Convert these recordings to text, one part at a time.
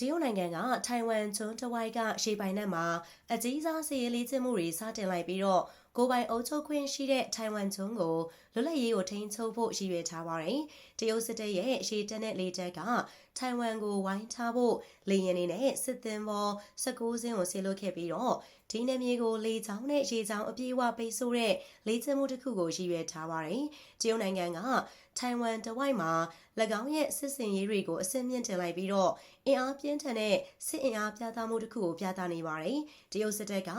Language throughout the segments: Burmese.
တရုတ်နိုင်ငံကထိုင်ဝမ်ကျွန်းတစ်ဝိုက်ကရှေးပိုင်းနယ်မှာအကြီးစားစီးရေးလေးကျမှုတွေစတင်လိုက်ပြီးတော့ကိုယ်ပိုင်အုပ်ချုပ်ခွင့်ရှိတဲ့ထိုင်ဝမ်ကျွန်းကိုလွတ်လပ်ရေးကိုထိန်းချုပ်ဖို့ရည်ရွယ်ထားပါတယ်။တရုတ်စစ်တပ်ရဲ့ရှေးတက်တဲ့လေတပ်ကထိုင်ဝမ်ကိုဝိုင်းထားဖို့လေယာဉ်တွေနဲ့စစ်သင်္ဘော19စင်းကိုဆေလွတ်ခဲ့ပြီးတော့ ဒီနယ်မြေကိုလေကြောင်းနဲ့ရေကြောင်းအပြည့်အဝပိတ်ဆို့တဲ့လေကျမှုတစ်ခုကိုရည်ရွယ်ထားပါတယ်။တရုတ်နိုင်ငံကထိုင်ဝမ်တဝိုက်မှာ၎င်းရဲ့စစ်စင်ရေးတွေကိုအဆင့်မြင့်တင်လိုက်ပြီးတော့အင်အားပြင်းထန်တဲ့စစ်အင်အားပြသမှုတစ်ခုကိုပြသနေပါတယ်။တရုတ်စစ်တပ်က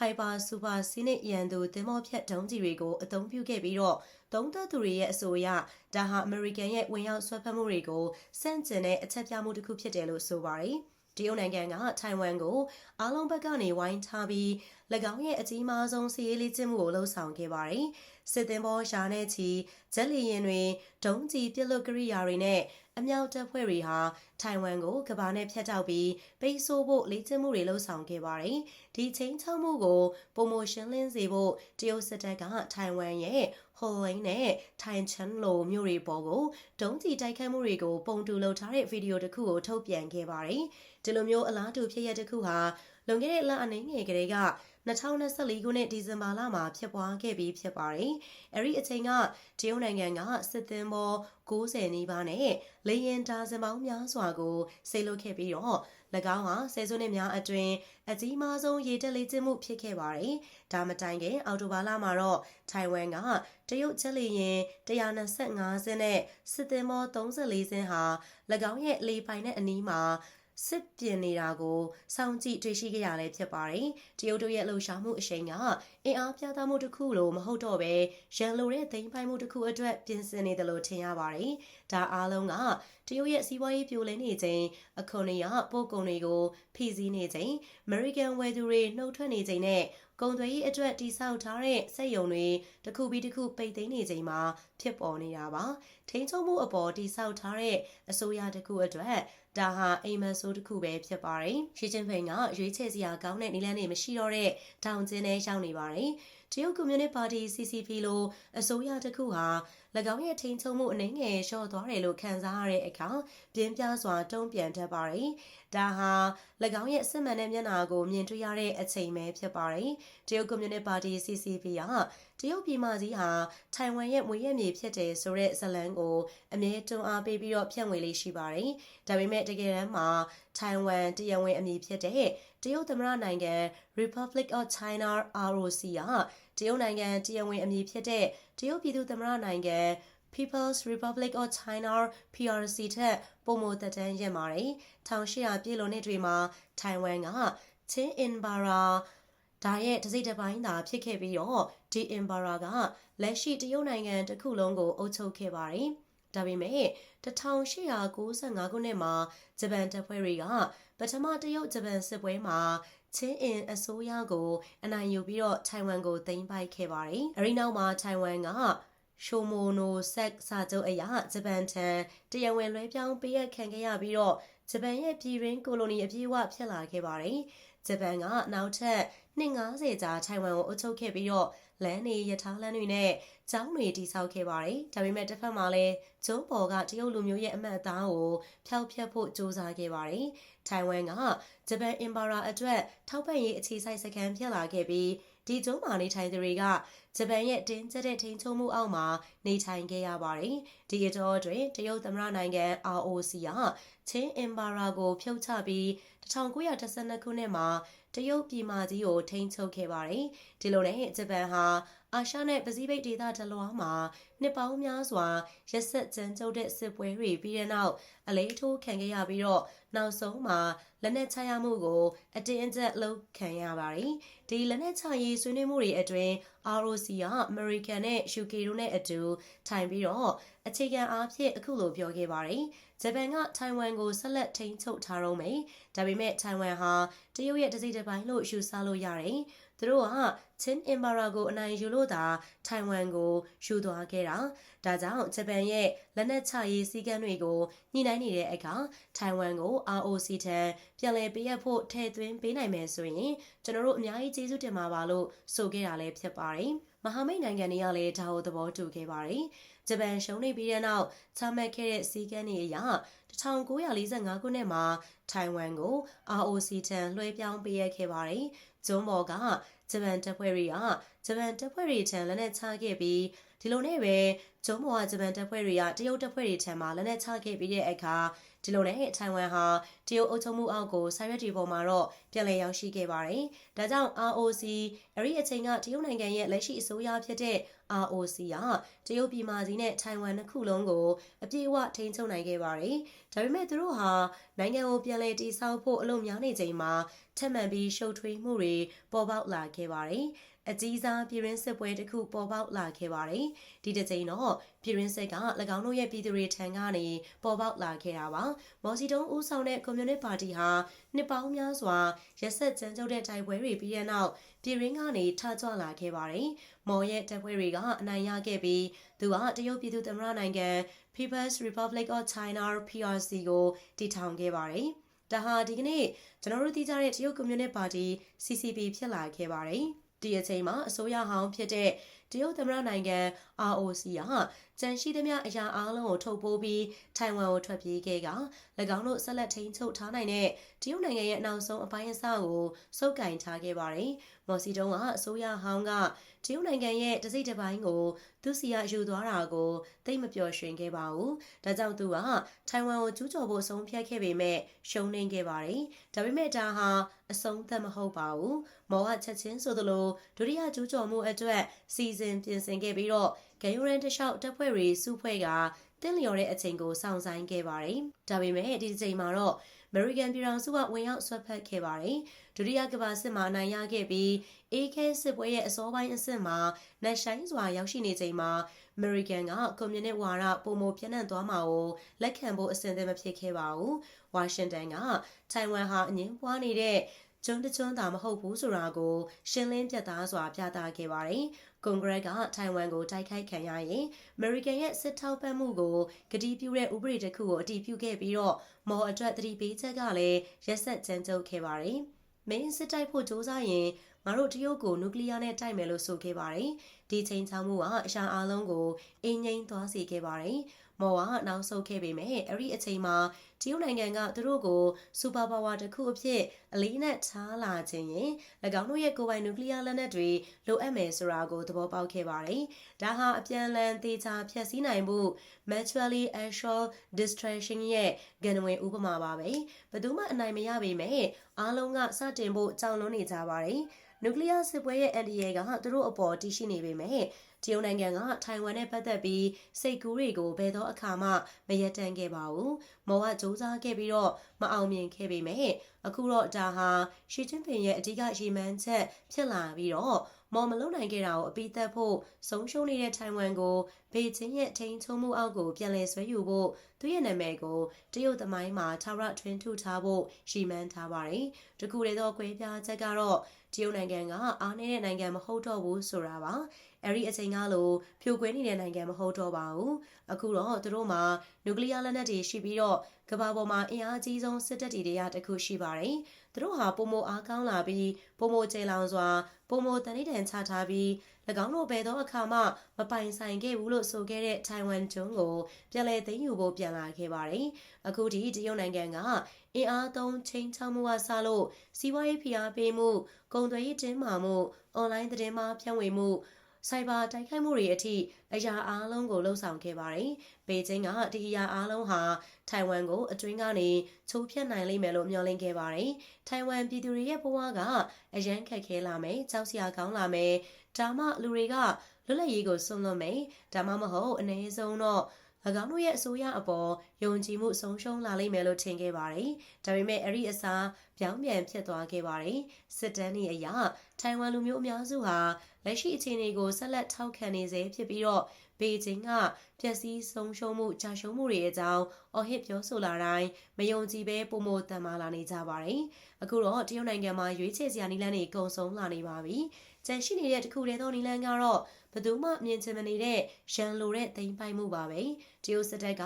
Hyper Super Sonic ရန်သူသင်္ဘောဖြတ်ဒုံးကျည်တွေကိုအသုံးပြုခဲ့ပြီးတော့သုံးသက်သူတွေရဲ့အဆိုအရဒါဟာအမေရိကန်ရဲ့ဝင်ရောက်ဆွဲဖက်မှုတွေကိုစန့်ကျင်တဲ့အချက်ပြမှုတစ်ခုဖြစ်တယ်လို့ဆိုပါတယ်။ တရုတ်နိုင်ငံကထိုင်ဝမ်ကိုအားလုံးဘက်ကနေဝိုင်းထားပြီး၎င်းရဲ့အကြီးမားဆုံးစီးရေးလေးကျင့်မှုကိုလှုံ့ဆော်ခဲ့ပါတယ်။စစ်သင်္ဘောရှာနဲ့ချီဂျက်လီရင်တွေဒုံးကျည်ပစ်လွတ်ကရိယာတွေနဲ့ အမြောက်တပ်ဖွဲ့တွေဟာထိုင်ဝမ်ကိုကဘာနဲ့ဖျက်တောက်ပြီးပိတ်ဆို့ဖို့လေ့ကျင့်မှုတွေလှုံ့ဆော်ခဲ့ပါတယ်။ဒီချင်းချောက်မှုကိုပုံမရှင်းလင်းစေဖို့တရုတ်စစ်တပ်ကထိုင်ဝမ်ရဲ့ဟိုလိန်နဲ့ထိုင်ချန်လိုမြို့တွေပေါ်ကိုဒုံးကျည်တိုက်ခတ်မှုတွေကိုပုံတူလုပ်ထားတဲ့ဗီဒီယိုတစ်ခုကိုထုတ်ပြန်ခဲ့ပါတယ်။ဒီလိုမျိုးအလားတူဖြစ်ရတစ်ခုဟာလွန်ခဲ့တဲ့လအနည်းငယ်ကလေးက 2024ခုနှစ်ဒီဇင်ဘာလမှာဖြစ်ပွားခဲ့ပြီးဖြစ်ပါတယ်။အဲဒီအချိန်ကတရုတ်နိုင်ငံကစစ်သင်္ဘော90နီးပါးနဲ့လေယာဉ်ဒါဇင်ပေါင်းများစွာကိုဆေးလွတ်ခဲ့ပြီးတော့၎င်းဟာဆယ်စုနှစ်များအတွင်းအကြီးမားဆုံးရေတက်လေးကျမှုဖြစ်ခဲ့ပါတယ်။ဒါမတိုင်ခင်အော်တိုဘာလမှာတော့ထိုင်ဝမ်ကတရုတ်ချက်လေယာဉ်125စင်းနဲ့စစ်သင်္ဘော34စင်းဟာ၎င်းရဲ့လေပိုင်တဲ့အနီးမှာ စစ်ပြင်နေတာကိုစောင့်ကြည့်တွေ့ရှိခဲ့ရလဲဖြစ်ပါတယ်။တရုတ်တို့ရဲ့လှုပ်ရှားမှုအရှိန်ကအင်အားပြသမှုတစ်ခုလိုမဟုတ်တော့ပဲရန်လိုတဲ့သိမ်းပိုက်မှုတစ်ခုအတွက်ပြင်ဆင်နေတယ်လို့ထင်ရပါတယ်။ဒါအားလုံးကတရုတ်ရဲ့စီးပွားရေးပြိုလဲနေချိန်အခွန်တွေကပို့ကုန်တွေကိုဖိစီးနေချိန် American ဝယ်သူတွေနှုတ်ထွက်နေချိန်နဲ့ကုန်သွယ်ရေးအတွက်တိစောက်ထားတဲ့စက်ယုံတွေတစ်ခုပြီးတစ်ခုပိတ်သိမ်းနေချိန်မှာဖြစ်ပေါ်နေတာပါထိန်းချုပ်မှုအပေါ်တိစောက်ထားတဲ့အစိုးရတစ်ခုအတွက် ဒါဟာအိမ်မက်ဆိုးတစ်ခုပဲဖြစ်ပါတယ်ရှီကျင်းဖိန်ကရွေးချယ်စရာကောင်းတဲ့နည်းလမ်းတွေမရှိတော့တဲ့တောင်ကျင်းနဲ့ရောက်နေပါတယ်တရုတ်ကွန်မြူနစ်ပါတီ CCP လိုအစိုးရတစ်ခုဟာ၎င်းရဲ့ထိန်းချုပ်မှုအနှိမ့်ငယ်လျှော့သွားတယ်လို့ခံစားရတဲ့အခါပြင်းပြစွာတုံ့ပြန်တတ်ပါတယ်။ဒါဟာ၎င်းရဲ့စစ်မှန်တဲ့မျက်နှာကိုမြင်တွေ့ရတဲ့အချိန်ပဲဖြစ်ပါတယ်။တရုတ်ကွန်မြူနစ်ပါတီ CCP က တရုတ်ပြည်မကြီးဟာထိုင်ဝမ်ရဲ့မွေးရမြေဖြစ်တယ်ဆိုတဲ့ဇလံကိုအမြဲတွန်းအားပေးပြီးတော့ဖြန့်ဝေလေးရှိပါတယ်။ဒါပေမဲ့တကယ်တမ်းမှာထိုင်ဝမ်တရားဝင်အမည်ဖြစ်တဲ့တရုတ်သမ္မတနိုင်ငံ Republic of China ROC ကတရုတ်နိုင်ငံတရားဝင်အမည်ဖြစ်တဲ့တရုတ်ပြည်သူ့သမ္မတနိုင်ငံ People's Republic of China PRC ထက်ပုံမသက်တမ်းရင့်ပါတယ်။1800ပြည်လွန်နှစ်တွေမှာထိုင်ဝမ်ကချင်းအင်ဘာရာ ဒါရဲ့တစိမ့်တစ်ပိုင်းသာဖြစ်ခဲ့ပြီးတော့ဒီအင်ဘာရာကလက်ရှိတရုတ်နိုင်ငံတစ်ခုလုံးကိုအုပ်ချုပ်ခဲ့ပါတယ်။ဒါပေမဲ့1895ခုနှစ်မှာဂျပန်တပ်ဖွဲ့တွေကပထမတရုတ်ဂျပန်စစ်ပွဲမှာချင်းအင်အစိုးရကိုအနိုင်ယူပြီးတော့ထိုင်ဝမ်ကိုသိမ်းပိုက်ခဲ့ပါတယ်။အဲဒီနောက်မှာထိုင်ဝမ်ကရှိုမိုနိုဆက်စာချုပ်အရဂျပန်ထံတရားဝင်လွှဲပြောင်းပေးရခံခဲ့ရပြီးတော့ဂျပန်ရဲ့ပြည်တွင်းကိုလိုနီအပြည့်အဝဖြစ်လာခဲ့ပါတယ်။ ဂျပန်ကနောက်ထပ်250ကြာထိုင်ဝမ်ကိုအုပ်ချုပ်ခဲ့ပြီးတော့လမ်းတွေရထားလမ်းတွေနဲ့ကျောင်းတွေတည်ဆောက်ခဲ့ပါတယ်။ဒါပေမဲ့တစ်ဖက်မှာလည်းဂျုံပေါ်ကတရုတ်လူမျိုးရဲ့အမတ်အသားကိုဖျောက်ဖျက်ဖို့စ조사ခဲ့ပါတယ်။ထိုင်ဝမ်ကဂျပန်အင်ပါရာအတွက်ထောက်ပံ့ရေးအခြေစိုက်စခန်းဖြစ်လာခဲ့ပြီး ဒီကျုံးမာနေထိုင်သူတွေကဂျပန်ရဲ့တင်းကျပ်တဲ့ထိန်းချုပ်မှုအောက်မှာနေထိုင်ခဲ့ရပါတယ်။ဒီအတော်အတွင်းတရုတ်သမ္မတနိုင်ငံ ROC ကချင်းအင်ပါရာကိုဖြုတ်ချပြီး1912ခုနှစ်မှာတရုတ်ပြည်မကြီးကိုထိန်းချုပ်ခဲ့ပါတယ်။ဒီလိုနဲ့ဂျပန်ဟာ အာရှနဲ့ပစိဖိတ်ဒေသတလွှားမှာနှစ်ပေါင်းများစွာရက်ဆက်ကြမ်းကြုတ်တဲ့စစ်ပွဲတွေပြီးတဲ့နောက်အလေးထိုးခံခဲ့ရပြီးတော့နောက်ဆုံးမှာလက်နက်ချရမှုကိုအတင်းအကျပ်လုပ်ခံရပါတယ်။ဒီလက်နက်ချရေးဆွေးနွေးမှုတွေအတွင်း ROC က American နဲ့ UK တို့နဲ့အတူထိုင်ပြီးတော့အခြေခံအားဖြင့်အခုလိုပြောခဲ့ပါတယ်။ဂျပန်ကထိုင်ဝမ်ကိုဆက်လက်ထိန်းချုပ်ထားတော့မယ်။ဒါပေမဲ့ထိုင်ဝမ်ဟာတရုတ်ရဲ့တစိတစ်ပိုင်းလို့ယူဆလို့ရတယ်။ သူတို့ကချင်းအင်ဘာရာကိုအနိုင်ယူလို့သာထိုင်ဝမ်ကိုယူသွားခဲ့တာဒါကြောင့်ဂျပန်ရဲ့လက်နက်ချရေးစည်းကမ်းတွေကိုညှိနှိုင်းနေတဲ့အခါထိုင်ဝမ်ကို ROC ထံပြန်လည်ပေးအပ်ဖို့ထည့်သွင်းပေးနိုင်မယ်ဆိုရင်ကျွန်တော်တို့အများကြီးကျေးဇူးတင်ပါပါလို့ဆိုခဲ့တာလည်းဖြစ်ပါတယ်မမဟာမိတ်နိုင်ငံတွေကလည်းဒါကိုသဘောတူခဲ့ပါတယ်။ဂျပန်ရှုံးနေပြီးတဲ့နောက်ချမှတ်ခဲ့တဲ့စီကန်းတွေအရ 1945ခုနှစ်မှာထိုင်ဝမ်ကို ROC ထံလွှဲပြောင်းပေးရခဲ့ပါတယ်။ဂျွန်ဘော်ကဂျပန်တပ်ဖွဲ့တွေကဂျပန်တပ်ဖွဲ့တွေထံလက်နက်ချခဲ့ပြီးဒီလိုနဲ့ပဲဂျုံမော်ကဂျပန်တပ်ဖွဲ့တွေကတရုတ်တပ်ဖွဲ့တွေထံမှာလက်နက်ချခဲ့ပြီးတဲ့အခါဒီလိုနဲ့ထိုင်ဝမ်ဟာတရုတ်အုပ်ချုပ်မှုအောက်ကိုဆိုဗီယက်တီပေါ်မှာတော့ပြန်လည်ရောက်ရှိခဲ့ပါတယ်။ဒါကြောင့် ROC အဲ့ဒီအချိန်ကတရုတ်နိုင်ငံရဲ့လက်ရှိအစိုးရဖြစ်တဲ့ ROC ကတရုတ်ပြည်မကြီးနဲ့ထိုင်ဝမ်နှစ်ခုလုံးကိုအပြည့်အဝထိန်းချုပ်နိုင်ခဲ့ပါတယ်။ဒါပေမဲ့သူတို့ဟာနိုင်ငံကိုပြန်လည်တည်ဆောက်ဖို့အလုပ်များနေချိန်မှာထပ်မံပြီးရှုပ်ထွေးမှုတွေပေါ်ပေါက်လာခဲ့ပါတယ်။ အကြီးစားပြည်ရင်းစစ်ပွဲတစ်ခုပေါ်ပေါက်လာခဲ့ပါတယ်။ဒီတစ်ချိန်တော့ပြည်ရင်းစစ်က၎င်းတို့ရဲ့ပြည်သူတွေထံကနေပေါ်ပေါက်လာခဲ့တာပါ။မော်စီတုံးဦးဆောင်တဲ့ကွန်မြူနစ်ပါတီဟာနှစ်ပေါင်းများစွာရက်ဆက်ကြမ်းကြုတ်တဲ့တိုက်ပွဲတွေပြီးတဲ့နောက်ပြည်ရင်းကနေထကြွလာခဲ့ပါတယ်။မော်ရဲ့တပ်ဖွဲ့တွေကအနိုင်ရခဲ့ပြီးသူကတရုတ်ပြည်သူ့သမ္မတနိုင်ငံ People's Republic of China PRC ကိုတည်ထောင်ခဲ့ပါတယ်။ဒါဟာဒီကနေ့ကျွန်တော်တို့သိကြတဲ့တရုတ်ကွန်မြူနစ်ပါတီ CCP ဖြစ်လာခဲ့ပါတယ်။ ဒီအချိန်မှာအစိုးရဟောင်းဖြစ်တဲ့တရုတ်သမ္မတနိုင်ငံ ROC ကကြံရှိသမျှအရာအလုံးကိုထုတ်ပိုးပြီးထိုင်ဝမ်ကိုထွက်ပြေးခဲ့က၎င်းတို့ဆက်လက်ထိန်းချုပ်ထားနိုင်တဲ့တရုတ်နိုင်ငံရဲ့နောက်ဆုံးအပိုင်းအစကိုစုပ်ကင်ထားခဲ့ပါတယ်။ မော်စီတုံးကအစိုးရဟောင်းကတရုတ်နိုင်ငံရဲ့တစိမ့်တစ်ပိုင်းကိုသူစီရယူသွားတာကိုသိမပျော်ရွှင်ခဲ့ပါဘူး။ဒါကြောင့်သူကထိုင်ဝမ်ကိုကျူးကျော်ဖို့ဆုံးဖြတ်ခဲ့ပေမဲ့ရှုံးနိမ့်ခဲ့ပါတယ်။ဒါပေမဲ့ဒါဟာအဆုံးသတ်မဟုတ်ပါဘူး။မော်ကချက်ချင်းဆိုသလိုဒုတိယကျူးကျော်မှုအတွက်စီစဉ်ပြင်ဆင်ခဲ့ပြီးတော့ဂယိုရန်တလျှောက်တပ်ဖွဲ့တွေစုဖွဲ့ကတ င်းလျော်တဲ့အချိန်ကိုစောင့်ဆိုင်ခဲ့ပါတယ်။ဒါပေမဲ့ဒီအချိန်မှာတော့ American ပြည်ထောင်စုကဝင်ရောက်ဆွတ်ဖက်ခဲ့ပါတယ်။ဒုတိယကမ္ဘာစစ်မှာအနိုင်ရခဲ့ပြီး AK စစ်ပွဲရဲ့အစောပိုင်းအဆင့်မှာနှက်ဆိုင်စွာရောက်ရှိနေချိန်မှာ American ကကွန်မြူနစ်ဝါဒပုံမပြန့်နှံ့သွားမှာကိုလက်ခံဖို့အဆင်သင့်မဖြစ်ခဲ့ပါဘူး။ဝါရှင်တန်ကထိုင်ဝမ်ဟာအငင်းပွားနေတဲ့ကျွန်းတကျွန်းသာမဟုတ်ဘူးဆိုတာကိုရှင်းလင်းပြသစွာပြသခဲ့ပါတယ်။ ကွန်ဂရက်ကထိုင်ဝမ်ကိုတိုက်ခိုက်ခံရရင်အမေရိကန်ရဲ့စစ်ထောက်ပံ့မှုကိုကတိပြုတဲ့ဥပဒေတစ်ခုကိုအတည်ပြုခဲ့ပြီးတော့မော်အတွက်သတိပေးချက်ကလည်းရက်ဆက်ကြမ်းကြုတ်ခဲ့ပါတယ်။မင်းစစ်တိုက်ဖို့စ조사ရင်ငါတို့တရုတ်ကိုနျူကလ িয়ার နဲ့တိုက်မယ်လို့ဆိုခဲ့ပါတယ်။ဒီချိန်ချောင်းမှုကအရှာအားလုံးကိုအင်းငိမ့်သွားစေခဲ့ပါတယ်။ မော်ကနောက်ဆုတ်ခဲ့ပေမဲ့အဲ့ဒီအချိန်မှာတရုတ်နိုင်ငံကသူတို့ကိုစူပါပါဝါတစ်ခုအဖြစ်အလေးနက်ထားလာခြင်းရင်၎င်းတို့ရဲ့ကိုယ်ပိုင်နျူကလ িয়ার လက်နက်တွေလိုအပ်မယ်ဆိုတာကိုသဘောပေါက်ခဲ့ပါတယ်။ဒါဟာအပြန်အလှန်သေချာဖျက်ဆီးနိုင်မှု mutually assured destruction ရဲ့ဂဏဝင်ဥပမာပါပဲ။ဘယ်သူမှအနိုင်မရပေမဲ့အားလုံးကစတင်ဖို့ကြောက်လွန်းနေကြပါတယ်။ နျူကလ িয়ার စစ်ပွဲရဲ့အန်ဒီရဲကသူတို့အပေါ်တည်ရှိနေပေမဲ့တရုတ်နိုင်ငံကထိုင်ဝမ်နဲ့ပတ်သက်ပြီးစိတ်ကူးတွေကိုဘယ်တော့အခါမှမရက်တမ်းခဲ့ပါဘူး။မော်ကစူးစမ်းခဲ့ပြီးတော့မအောင်မြင်ခဲ့ပေမဲ့အခုတော့ဒါဟာရှီကျင်းပင်ရဲ့အဓိကရည်မှန်းချက်ဖြစ်လာပြီးတော့ မော်မလုံနိုင်ခဲ့တာကိုအပိသက်ဖို့ဆုံးရှုံးနေတဲ့ထိုင်ဝမ်ကိုဘေကျင်းရဲ့ထိန်းချုပ်မှုအောက်ကိုပြန်လည်ဆွဲယူဖို့သူ့ရဲ့နာမည်ကိုတရုတ်သမိုင်းမှာထာဝရထွင်းထုထားဖို့ရှီမန်းထားပါတယ်။တကူလေတော့ခွဲပြားချက်ကတော့တရုတ်နိုင်ငံကအားနည်းတဲ့နိုင်ငံမဟုတ်တော့ဘူးဆိုတာပါအဲ့ဒီအချိန်ကလိုဖြိုခွဲနေတဲ့နိုင်ငံမဟုတ်တော့ပါဘူးအခုတော့သူတို့မှာနျူကလ িয়ার လက်နက်တွေရှိပြီးတော့ကမ္ဘာပေါ်မှာအင်အားကြီးဆုံးစစ်တပ်တွေတရားတစ်ခုရှိပါတယ် သူတို့ဟာပုံမအားကောင်းလာပြီးပုံမကျေလောင်စွာပုံမတန်တန်ချထားပြီး၎င်းတို့ဘယ်သောအခါမှမပိုင်ဆိုင်ခဲ့ဘူးလို့ဆိုခဲ့တဲ့ထိုင်ဝမ်ကျွန်းကိုပြန်လည်သိမ်းယူဖို့ပြန်လာခဲ့ပါတယ်။အခုဒီတရုတ်နိုင်ငံကအင်အားသုံးချိန်ချမှုအဆလို့စီးပွားရေးဖိအားပေးမှု၊ကုန်သွယ်ရေးတင်းမာမှု၊အွန်လိုင်းသတင်းမှာဖြန့်ဝေမှု စိုက်ဘာတိုက်ခိုက်မှုတွေအထိအရာအားလုံးကိုလှုံ့ဆော်ခဲ့ပါတယ်။ပေကျင်းကဒီအရာအားလုံးဟာထိုင်ဝမ်ကိုအတွင်းကနေချိုးဖျက်နိုင်လိမ့်မယ်လို့မျှော်လင့်ခဲ့ပါတယ်။ထိုင်ဝမ်ပြည်သူတွေရဲ့ဘဝကအရန်ခက်ခဲလာမယ်၊ကြောက်စရာကောင်းလာမယ်။ဒါမှလူတွေကလွတ်လပ်ရေးကိုစွန့်လွတ်မယ်။ဒါမှမဟုတ်အနည်းဆုံးတော့၎ င်းတို့ရဲ့အစိုးရအပေါ်ယုံကြည်မှုဆုံးရှုံးလာလိမ့်မယ်လို့ထင်ခဲ့ပါတယ်။ဒါပေမဲ့အဲ့ဒီအစားပြောင်းပြန်ဖြစ်သွားခဲ့ပါတယ်။စစ်တမ်းတွေအရထိုင်ဝမ်လူမျိုးအများစုဟာလက်ရှိအခြေအနေကိုဆက်လက်ထောက်ခံနေစေဖြစ်ပြီးတော့ ဘေကျင်းကပျက်စီးဆုံးရှုံးမှုကြာရှုံးမှုတွေအကြောင်းအော်ဟစ်ပြောဆိုလာတိုင်းမယုံကြည်ပဲပုံမတန်မာလာနေကြပါတယ်။အခုတော့တရုတ်နိုင်ငံမှာရွေးချယ်စရာနီလန်းတွေကုံဆုံးလာနေပါပြီ။ကြန့်ရှိနေတဲ့တခုတည်းသောနီလန်းကတော့ဘယ်သူမှမြင်ချင်မနေတဲ့ရန်လိုတဲ့သိမ်းပိုက်မှုပါပဲ။တရုတ်စစ်တပ်က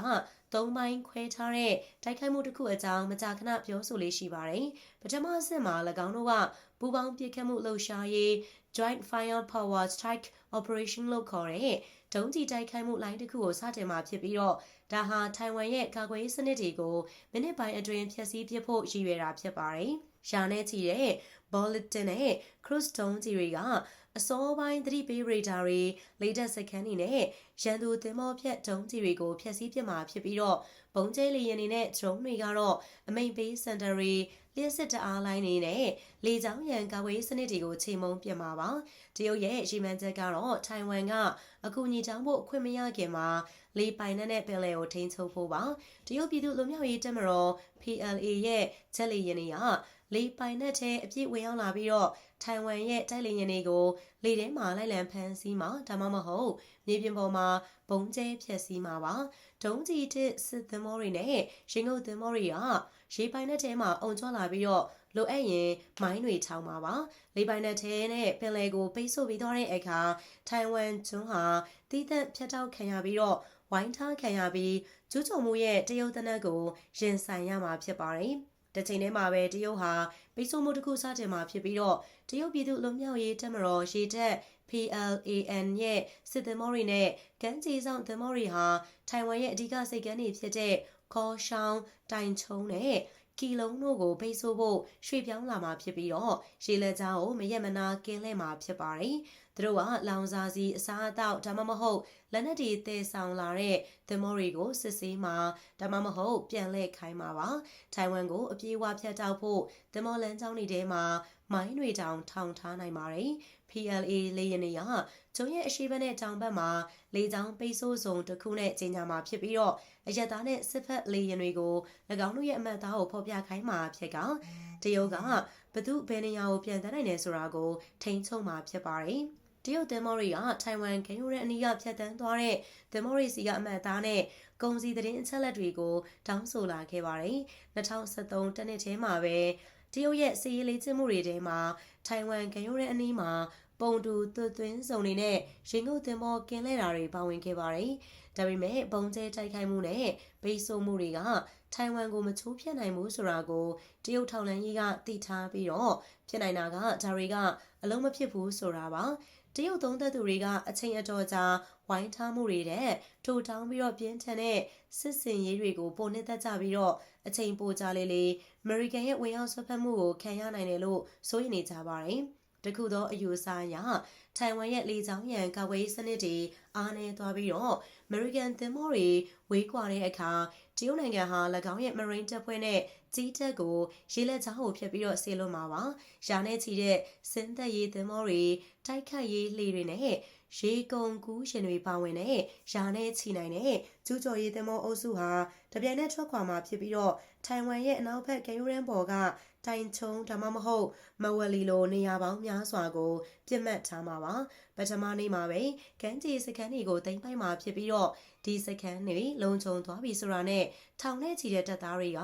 သုံးပိုင်းခွဲထားတဲ့တိုက်ခိုက်မှုတစ်ခုအကြောင်းမကြာခဏပြောဆိုလေးရှိပါတယ်။ပထမအဆင့်မှာ၎င်းတို့ကပူးပေါင်းပစ်ခတ်မှုလှုပ်ရှားရေး Joint Fire Power Strike Operation လို့ခေါ်တဲ့ ဒုံးကျည်တိုက်ခိုက်မှုလိုင်းတစ်ခုကိုစတင်มาဖြစ်ပြီးတော့ဒါဟာထိုင်ဝမ်ရဲ့ကာကွယ်ရေးစနစ်တွေကိုမိနစ်ပိုင်းအတွင်းဖျက်ဆီးပစ်ဖို့ရည်ရွယ်တာဖြစ်ပါတယ်။ရှာနဲ့ချီတဲ့ bulletin နဲ့ cruise ဒုံးကျည်တွေကအစောပိုင်းသတိပေးရေဒါတွေလေတက်စခန်းတွေနဲ့ရန်သူသင်္ဘောဖြတ်ဒုံးကျည်တွေကိုဖျက်ဆီးပစ်မှာဖြစ်ပြီးတော့ဘုံကျဲလေယာဉ်တွေနဲ့ဒရုန်းတွေကတော့အမိန်ပေးစင်တာတွေ လျှက်စစ်တအားလိုင်းတွေနဲ့လေကြောင်းရန်ကာကွယ်ရေးစနစ်တွေကိုချိန်မုံပြမှာပါတရုတ်ရဲ့ရှီမန်ချက်ကတော့ထိုင်ဝမ်ကအကူအညီတောင်းဖို့အခွင့်မရခင်မှာလေပိုင်နဲ့ပင်လယ်ကိုထိန်းချုပ်ဖို့ပါတရုတ်ပြည်သူ့လူမျိုးရေးတပ်မတော် PLA ရဲ့ချက်လေယာဉ်တွေက လေပိုင်နဲ့ထဲအပြည့်ဝင်ရောက်လာပြီးတော့ထိုင်ဝမ်ရဲ့တိုက်လေယာဉ်တွေကိုလေထဲမှာလိုက်လံဖမ်းဆီးမှာဒါမှမဟုတ်မြေပြင်ပေါ်မှာဘုံကျဲဖျက်ဆီးမှာပါဒုံးကြီးတစ်စစ်သင်္ဘောတွေနဲ့ရင်ငုတ်သင်္ဘောတွေကရေပိုင်နဲ့ထဲမှာအုံကျွမ်းလာပြီးတော့လိုအပ်ရင်မိုင်းတွေထောင်းမှာပါလေပိုင်နဲ့ထဲနဲ့ပင်လယ်ကိုပိတ်ဆို့ပြီးတော့တဲ့အခါထိုင်ဝမ်ကျွန်းဟာတီးသက်ဖြတ်တောက်ခံရပြီးတော့ဝိုင်းထားခံရပြီးကျူးကျော်မှုရဲ့တရုတ်တနက်ကိုရင်ဆိုင်ရမှာဖြစ်ပါတယ်။ တစ်ချိန်တည်းမှာပဲတရုတ်ဟာပိတ်ဆို့မှုတစ်ခုစတင်မှာဖြစ်ပြီးတော့တရုတ်ပြည်သူ့လုံမြောက်ရေးတပ်မတော်ရေတပ် PLAN ရဲ့စစ်သင်္ဘောတွေနဲ့ကမ်းခြေဆောင်သင်္ဘောတွေဟာထိုင်ဝမ်ရဲ့အဓိကစိတ်ကမ်းတွေဖြစ်တဲ့ခေါ်ရှောင်းတိုင်ချုံနဲ့ကီလုံးတို့ကိုပိတ်ဆို့ဖို့ရွှေ့ပြောင်းလာမှာဖြစ်ပြီးတော့ရေလက်ကြားကိုမရက်မနာကင်းလှည့်မှာဖြစ်ပါတယ်။ သူတို့ကလောင်စာစီအစားအသောက်ဒါမှမဟုတ်လက်နက်တွေတည်ဆောင်လာတဲ့သင်္ဘောတွေကိုစစ်ဆေးမှာဒါမှမဟုတ်ပြန်လှည့်ခိုင်းမှာပါ။ထိုင်ဝမ်ကိုအပြေးအဝဖြတ်တောက်ဖို့သင်္ဘောလမ်းကြောင်းတွေထဲမှာမိုင်းတွေတောင်ထောင်ထားနိုင်ပါတယ်။ PLA လေယာဉ်တွေကကျုံရဲ့အရှိဘက်နဲ့တောင်ဘက်မှာလေကြောင်းပိတ်ဆို့စုံတစ်ခုနဲ့ကြီးညာမှာဖြစ်ပြီးတော့အရက်သားနဲ့စစ်ဖက်လေယာဉ်တွေကို၎င်းတို့ရဲ့အမှတ်အသားကိုဖော်ပြခိုင်းမှာဖြစ်ကတရုတ်ကဘသူဘယ်နေရာကိုပြန်တန်းနိုင်တယ်ဆိုတာကိုထိန်းချုပ်မှာဖြစ်ပါတယ် တရုတ်သင်္ဘောတွေကထိုင်ဝမ်ဂိမ်းရိုးရဲ့အနီးကဖြတ်တန်းသွားတဲ့သင်္ဘောတွေစီကအမှတ်အသားနဲ့ကုန်စည်သတင်းအချက်အလက်တွေကိုတောင်းဆိုလာခဲ့ပါတယ်2023တနှစ်ထဲမှာပဲတရုတ်ရဲ့စီးရေးလေးကျမှုတွေထဲမှာထိုင်ဝမ်ဂိမ်းရိုးရဲ့အနီးမှာပုံတူသွသွင်းစုံတွေနဲ့ရင်ငုတ်သင်္ဘောကင်းလဲတာတွေပါဝင်ခဲ့ပါတယ်။ဒါပေမဲ့ဘုံကျဲတိုက်ခိုက်မှုနဲ့ဗိဆိုးမှုတွေကထိုင်ဝမ်ကိုမချိုးဖျက်နိုင်ဘူးဆိုတာကိုတရုတ်ထောက်လှမ်းရေးကသိထားပြီးတော့ဖြစ်နိုင်တာကဒါတွေကအလုံးမဖြစ်ဘူးဆိုတာပါ။ တရုတ်သုံးသက်သူတွေကအချိန်အတော်ကြာဝိုင်းထားမှုတွေတဲ့ထိုးထောင်းပြီးတော့ပြင်းထန်တဲ့စစ်စင်ရေးတွေကိုပုံနှိမ့်သက်ကြပြီးတော့အချိန်ပိုကြာလေလေအမေရိကန်ရဲ့ဝင်ရောက်ဆွတ်ဖက်မှုကိုခံရနိုင်တယ်လို့စိုးရိမ်နေကြပါတယ်။ တခုသောအယူအဆအရထိုင်ဝမ်ရဲ့လေကြောင်းရန်ကာကွယ်ရေးစနစ်တွေအားနည်းသွားပြီးတော့ American သင်္ဘောတွေဝေးကွာတဲ့အခါတရုတ်နိုင်ငံဟာ၎င်းရဲ့ Marine တပ်ဖွဲ့နဲ့ကြီးတပ်ကိုရေလက်ကြားကိုဖျက်ပြီးတော့ဆေးလွတ်မှာပါ။ရာနဲ့ချီတဲ့စင်းသက်ရေးသင်္ဘောတွေတိုက်ခတ်ရေးလှေတွေနဲ့ရေကုန်ကူးရှင်တွေပါဝင်တဲ့ရာနဲ့ချီနိုင်တဲ့ကျူးကျော်ရေးသင်္ဘောအုပ်စုဟာတပြိုင်နက်ထွက်ခွာမှာဖြစ်ပြီးတော့ထိုင်ဝမ်ရဲ့အနောက်ဘက်ကယူရန်ပေါ်က တိုင်ချုံဒါမှမဟုတ်မဝလီလိုနေရာပေါင်းများစွာကိုပြစ်မှတ်ထားမှာပါပထမနေ့မှာပဲကမ်းခြေစခန်းတွေကိုတင်ပိုက်မှာဖြစ်ပြီးတော့ဒီစခန်းတွေလုံခြုံသွားပြီဆိုတာနဲ့ထောင်နဲ့ချီတဲ့တပ်သားတွေက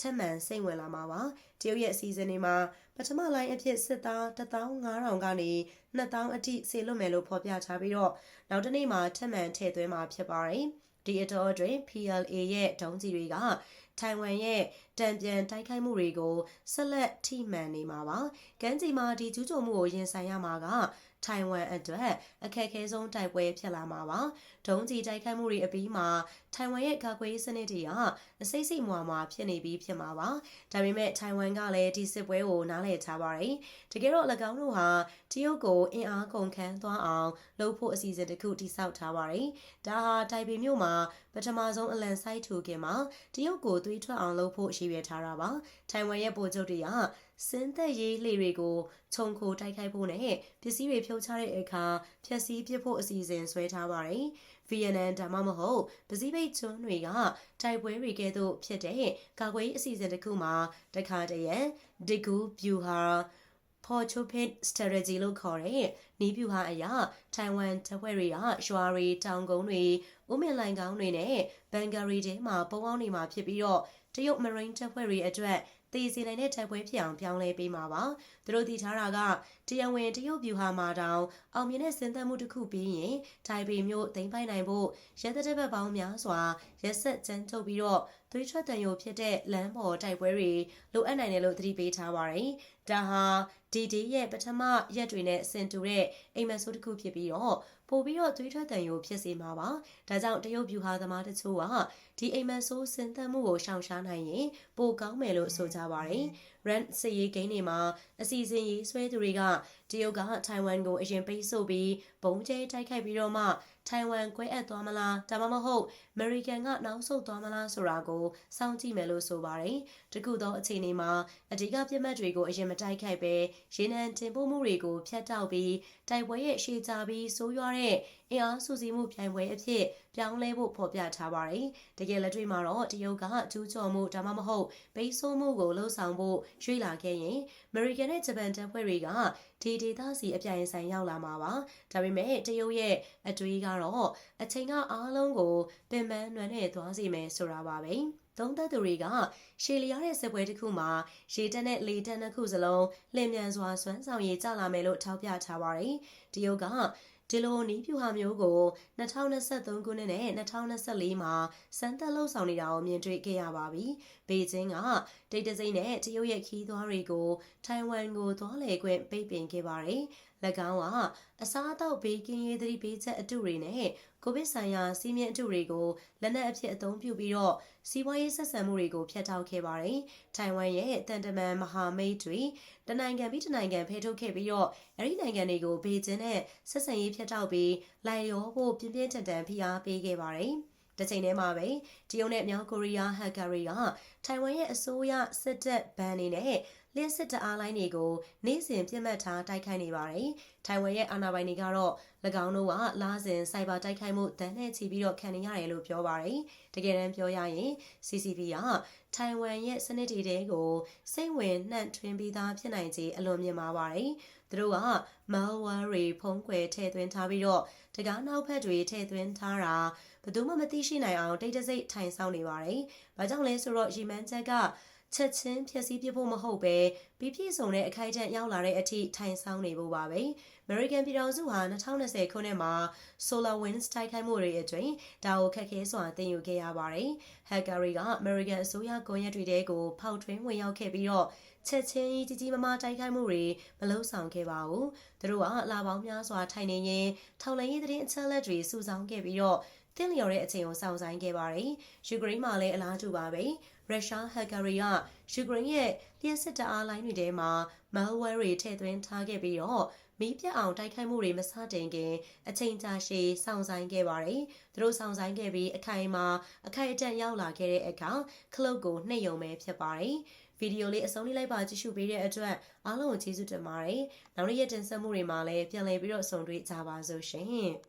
ထက်မှန်စိတ်ဝင်လာမှာပါတရုတ်ရဲ့အစီအစဉ်တွေမှာ ပထမလိုင်းအဖြစ်စစ်သား15000ကနေ2000အထိဆေလွတ်မယ်လို့ဖော်ပြထားပြီးတော့နောက်တစ်နေ့မှာထက်မှန်ထည့်သွင်းမှာဖြစ်ပါတယ်ဒီအတော်အတွင်း PLA ရဲ့ဒုံးကျည်တွေကထိုင်ဝမ်ရဲ့တံပြန်တိုက်ခိုက်မှုတွေကိုဆက်လက်ထိမှန်နေမှာပါ။ကမ်းခြေမှာဒီကျူးကျော်မှုကိုရင်ဆိုင်ရမှာကထိုင်ဝမ်အတွက်အခက်အခဲဆုံးတိုက်ပွဲဖြစ်လာမှာပါ။ ဒုံးကျည်တိုက်ခိုက်မှုတွေအပြီးမှာထိုင်ဝမ်ရဲ့ကာကွယ်ရေးစနစ်တွေကအစိမ့်စိမ့်မွာမွာဖြစ်နေပြီးဖြစ်မှာပါ။ဒါပေမဲ့ထိုင်ဝမ်ကလည်းဒီစစ်ပွဲကိုနားလည်ထားပါတယ်။တကယ်တော့၎င်းတို့ဟာတရုတ်ကိုအင်အားကုန်ခန်းသွားအောင်လုပ်ဖို့အစီအစဉ်တစ်ခုတိစောက်ထားပါတယ်။ဒါဟာတိုင်ပေမြို့မှာပထမဆုံးအလံစိုက်ထူခင်မှာတရုတ်ကိုသွေးထွက်အောင်လုပ်ဖို့ရည်ရွယ်ထားတာပါ။ထိုင်ဝမ်ရဲ့ပိုချုပ်တွေကစင်းသက်ရေးလှေတွေကိုခြုံခိုတိုက်ခိုက်ဖို့နဲ့ပစ္စည်းတွေဖြုတ်ချတဲ့အခါဖျက်ဆီးပစ်ဖို့အစီအစဉ်ဆွဲထားပါတယ်။ ဗီယက်နမ်ဒါမှမဟုတ်ပစိဖိတ်ကျွန်းတွေကတိုက်ပွဲတွေကဲ့သို့ဖြစ်တဲ့ကာကွယ်ရေးအစီအစဉ်တစ်ခုမှာတခါတရံဒီဂူဗျူဟာဖ Portupin strategy လို့ခေါ်တဲ့နီးပြူဟာအရာထိုင်ဝမ်တပ်ဖွဲ့တွေကရွာတွေတောင်ကုန်းတွေဥမင်လိုင်ကောင်းတွေနဲ့ဘန်ဂရီတွေမှာပုံအောင်နေမှာဖြစ်ပြီးတော့တရုတ်မရိန်းတပ်ဖွဲ့တွေအတွက် တည်စီနိုင်တဲ့တပ်ပွဲဖြစ်အောင်ပြောင်းလဲပေးမှာပါသူတို့တည်ထားတာကတရားဝင်တရုတ်ဗျူဟာမှာတောင်အောင်မြင်တဲ့စင်သက်မှုတစ်ခုပြီးရင်ထိုင်ပေမျိုးသိမ်းပိုက်နိုင်ဖို့ရဲတပ်တပ်ပေါင်းများစွာရက်ဆက်ကြမ်းထုတ်ပြီးတော့သွေးထွက်တန်ရုံဖြစ်တဲ့လမ်းပေါ်တိုက်ပွဲတွေလိုအပ်နိုင်တယ်လို့သတိပေးထားပါတယ်ဒါဟာဒီဒီရဲ့ပထမရက်တွေနဲ့ဆင်တူတဲ့အိမ်မက်ဆိုးတစ်ခုဖြစ်ပြီးတော့ပို့ပြီးတော့သွေးထွက်တန်ရုံဖြစ်စေမှာပါဒါကြောင့်တရုတ်ဗျူဟာသမားတချို့က ဒီအိမ်မက်ဆိုးစင်သက်မှုကိုရှောင်ရှားနိုင်ရင်ပိုကောင်းမယ်လို့ဆိုကြပါတယ် run စရေးဂိမ်းတွေမှာအစီအစဉ်ရေးဆွဲသူတွေကတရုတ်ကထိုင်ဝမ်ကိုအရင်ပိတ်ဆို့ပြီးဘုံကျဲတိုက်ခိုက်ပြီးတော့မှထိုင်ဝမ်ကွဲအပ်သွားမလားဒါမှမဟုတ်အမေရိကန်ကနောက်ဆုတ်သွားမလားဆိုတာကိုစောင့်ကြည့်မယ်လို့ဆိုပါတယ်။တခုသောအခြေအနေမှာအဓိကပြစ်မှတ်တွေကိုအရင်မတိုက်ခိုက်ပဲရေနံတင်ပို့မှုတွေကိုဖျက်တောက်ပြီးတိုက်ပွဲရဲ့ရှေ့ကြပြီးဆိုးရွားတဲ့ အင်အားစုစည်းမှုပြိုင်ပွဲအဖြစ်ပြောင်းလဲဖို့ဖော်ပြထားပါတယ်။တကယ်လက်တွေ့မှာတော့တရုတ်ကကျူးကျော်မှုဒါမှမဟုတ်ပိတ်ဆို့မှုကိုလှုံ့ဆော်ဖို့ရွေ့လာခဲ့ရင်အမေရိကန်နဲ့ဂျပန်တပ်ဖွဲ့တွေကဒီဒေသစီအပြိုင်ဆိုင်ရောက်လာမှာပါ။ဒါပေမဲ့တရုတ်ရဲ့အတွေးကတော့အချိန်ကအားလုံးကိုပင်ပန်းနွမ်းနယ်သွားစီမယ်ဆိုတာပါပဲ။သုံးသက်သူတွေကရှေလျားတဲ့စစ်ပွဲတစ်ခုမှာရေတက်နဲ့လေတက်နှစ်ခုစလုံးလင်မြန်စွာစွမ်းဆောင်ရည်ကျလာမယ်လို့ထောက်ပြထားပါတယ်။တရုတ်က ဒီလိုနီးပြူဟာမျိုးကို2023ခုနှစ်နဲ့2024မှာစမ်းသပ်လှုပ်ဆောင်နေတာကိုမြင်တွေ့ခဲ့ရပါပြီ။ဘေကျင်းကတိတ်တဆိတ်နဲ့တရုတ်ရဲ့ခီးသွားတွေကိုထိုင်ဝမ်ကိုသွားလည်ခွင့်ပိတ်ပင်ခဲ့ပါတယ်။၎င်းကအစားအသောက်ဘေးကင်းရေးသတိပေးချက်အတုတွေနဲ့ကိုဗစ်ဆိုင်ရာစီးမြင့်အတုတွေကိုလက်နက်အဖြစ်အသုံးပြုပြီးတော့ စီးပွားရေးဆက်ဆံမှုတွေကိုဖျက်ထောက်ခဲ့ပါတယ်။ထိုင်ဝမ်ရဲ့တန်တမန်မဟာမိတ်တွေတနိုင်ငံပြီးတနိုင်ငံဖဲထုတ်ခဲ့ပြီးတော့အဲဒီနိုင်ငံတွေကိုဘေကျင်းနဲ့ဆက်ဆံရေးဖျက်ထောက်ပြီးလိုက်ရောဖို့ပြင်းပြင်းထန်ထန်ဖိအားပေးခဲ့ပါတယ်။တချိန်တည်းမှာပဲတရုတ်နဲ့မြောက်ကိုရီးယားဟက်ကာတွေကထိုင်ဝမ်ရဲ့အစိုးရစစ်တပ်ဘန်နေနဲ့ လျှက်စစ်တအားလိုင်းတွေကိုနေ့စဉ်ပြစ်မှတ်ထားတိုက်ခိုက်နေပါတယ်။ထိုင်ဝမ်ရဲ့အာဏာပိုင်တွေကတော့၎င်းတို့ကလာစဉ်စိုက်ဘာတိုက်ခိုက်မှုတန်းနဲ့ချီပြီးတော့ခံနေရတယ်လို့ပြောပါတယ်။တကယ်တမ်းပြောရရင် CCP ကထိုင်ဝမ်ရဲ့စနစ်တွေတဲကိုစိတ်ဝင်နှံ့ထွင်းပြီးသားဖြစ်နိုင်ခြေအလွန်မြင့်မာပါတယ်။သူတို့က malware တွေဖုံးကွယ်ထည့်သွင်းထားပြီးတော့တကားနောက်ဖက်တွေထည့်သွင်းထားတာဘယ်သူမှမသိရှိနိုင်အောင်တိတ်တဆိတ်ထိုင်ဆောင်နေပါတယ်။ဘာကြောင့်လဲဆိုတော့ရီမန်ချက်က ချက်ချင်းဖြည့်ဆည်းပြဖို့မဟုတ်ပဲပြီးပြည့်စုံတဲ့အခိုက်အတန့်ရောက်လာတဲ့အထိထိုင်ဆောင်နေဖို့ပါပဲ။ American ပြည်တော်စုဟာ2020ခုနှစ်မှာ SolarWinds တိုက်ခိုက်မှုတွေအတွင်းဒါကိုခက်ခဲစွာတင်ယူခဲ့ရပါတယ်။ Hacker တွေက American အစိုးရကွန်ရက်တွေတဲကိုဖောက်ထွင်းဝင်ရောက်ခဲ့ပြီးတော့ချက်ချင်းကြီးကြီးမားမားတိုက်ခိုက်မှုတွေမလုပ်ဆောင်ခဲ့ပါဘူး။သူတို့ကလာပေါင်းများစွာထိုင်နေရင်ထောက်လှမ်းရေးသတင်းအချက်အလက်တွေစုဆောင်းခဲ့ပြီးတော့ တင်းလျော်တဲ့အချိန်ကိုစောင့်ဆိုင်ခဲ့ပါတယ်။ယူကရိန်းမှာလည်းအလားတူပါပဲ။ရုရှားဟက်ကာတွေကယူကရိန်းရဲ့လျှက်စစ်တအားလိုင်းတွေထဲမှာ malware တွေထည့်သွင်းထားခဲ့ပြီးတော့မီးပြတ်အောင်တိုက်ခိုက်မှုတွေမစတင်ခင်အချိန်ကြာရှည်စောင့်ဆိုင်ခဲ့ပါတယ်။သူတို့စောင့်ဆိုင်ခဲ့ပြီးအခိုင်အမာအခိုက်အတန့်ရောက်လာခဲ့တဲ့အခါခလုတ်ကိုနှိပ်ယုံပဲဖြစ်ပါတယ်။ဗီဒီယိုလေးအဆုံးလေးလိုက်ပါကြည့်ရှုပေးတဲ့အတွက်အားလုံးကိုကျေးဇူးတင်ပါတယ်။နောက်နေ့ရက်တင်ဆက်မှုတွေမှာလည်းပြန်လည်ပြီးတော့ဆုံတွေ့ကြပါစို့ရှင်။